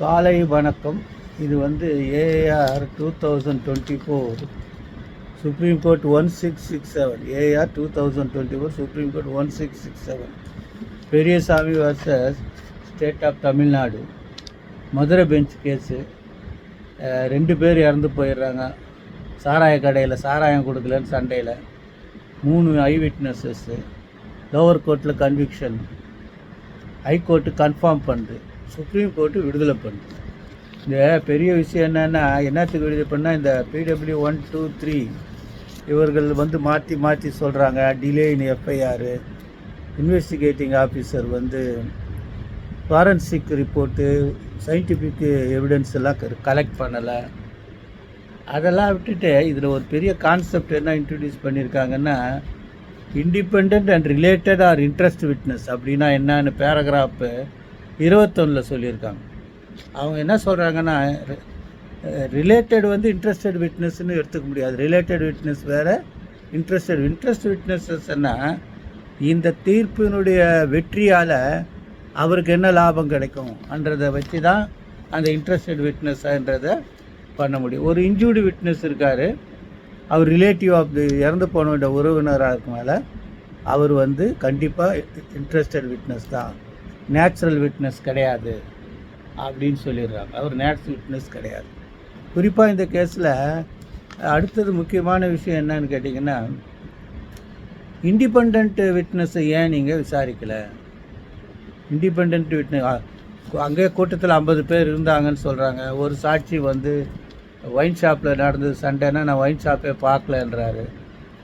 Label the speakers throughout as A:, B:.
A: காலை வணக்கம். இது வந்து AR two thousand twenty four supreme court one six six seven AR two thousand twenty four supreme court one six six seven Periyasamy versus state of Tamil Nadu Madurai bench case ரெண்டு பேர் இறந்து போயிடுறாங்க. சாராய கடையில் சாராயம் கொடுக்கலன்னு சண்டையில். மூணு ஐ விட்னஸஸ்ஸு லோவர் கோர்ட்டில் கன்விக்ஷன் ஹைகோர்ட்டு கன்ஃபார்ம் பண்ணுது சுப்ரீம் கோர்ட்டு விடுதலை பண்ணுது இந்த பெரிய விஷயம் என்னென்னா என்னத்துக்கு விடுதலை பண்ணால் இந்த பிடபிள்யூ ஒன் டூ த்ரீ இவர்கள் வந்து மாற்றி மாற்றி சொல்கிறாங்க delay in FIR investigating officer வந்து ஃபாரன்சிக் ரிப்போர்ட்டு சயின்டிஃபிக் எவிடன்ஸ் எல்லாம் கலெக்ட் பண்ணலை. அதெல்லாம் விட்டுட்டு இதில் ஒரு பெரிய கான்செப்ட் என்ன இன்ட்ரடியூஸ் பண்ணியிருக்காங்கன்னா independent and related or interest witness அப்படின்னா என்னன்னு பேராகிராஃபு இருபத்தொன்னில் சொல்லியிருக்காங்க. அவங்க என்ன சொல்கிறாங்கன்னா ரிலேட்டட் வந்து இன்ட்ரெஸ்டட் விட்னஸ்னு எடுத்துக்க முடியாது. ரிலேட்டட் விட்னஸ் வேறு இன்ட்ரெஸ்டட் இன்ட்ரெஸ்ட் விட்னஸஸ்னா இந்த தீர்ப்பினுடைய வெற்றியால் அவருக்கு என்ன லாபம் கிடைக்கும்ன்றதை வச்சு தான் அந்த இன்ட்ரெஸ்டட் விட்னஸ்ன்றதை பண்ண முடியும். ஒரு இன்ஜூர்டு விட்னஸ் இருக்கார். அவர் ரிலேட்டிவ் ஆஃப் தி இறந்து போனவட உறவினராக இருக்கனால அவர் வந்து கண்டிப்பாக இன்ட்ரெஸ்டட் விட்னஸ் தான். நேச்சுரல் விட்னஸ் கிடையாது அப்படின்னு சொல்லிடுறாங்க. அவர் நேச்சுரல் விட்னஸ் கிடையாது. குறிப்பாக இந்த கேஸில் அடுத்தது முக்கியமான விஷயம் என்னன்னு கேட்டிங்கன்னா இண்டிபெண்ட் விட்னஸை ஏன் நீங்கள் விசாரிக்கலை? இண்டிபெண்ட் விட்னஸ் அங்கே கூட்டத்தில் ஐம்பது பேர் இருந்தாங்கன்னு சொல்கிறாங்க ஒரு சாட்சி வந்து ஒயின் ஷாப்பில் நடந்தது சண்டைனா நான் ஒயின் ஷாப்பே பார்க்கலன்றாரு.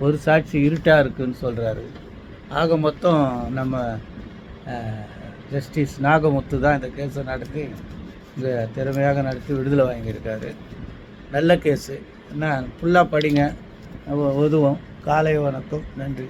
A: ஒரு சாட்சி இருட்டாக இருக்குன்னு சொல்கிறாரு ஆக மொத்தம் நம்ம ஜஸ்டிஸ் நாகமுத்து தான் இந்த கேஸை நடத்தி இந்த திறமையாக நடத்தி விடுதலை வாங்கியிருக்காரு. நல்ல கேஸு. என்ன ஃபுல்லாக படிங்க. உதவும் காலை வணக்கம். நன்றி.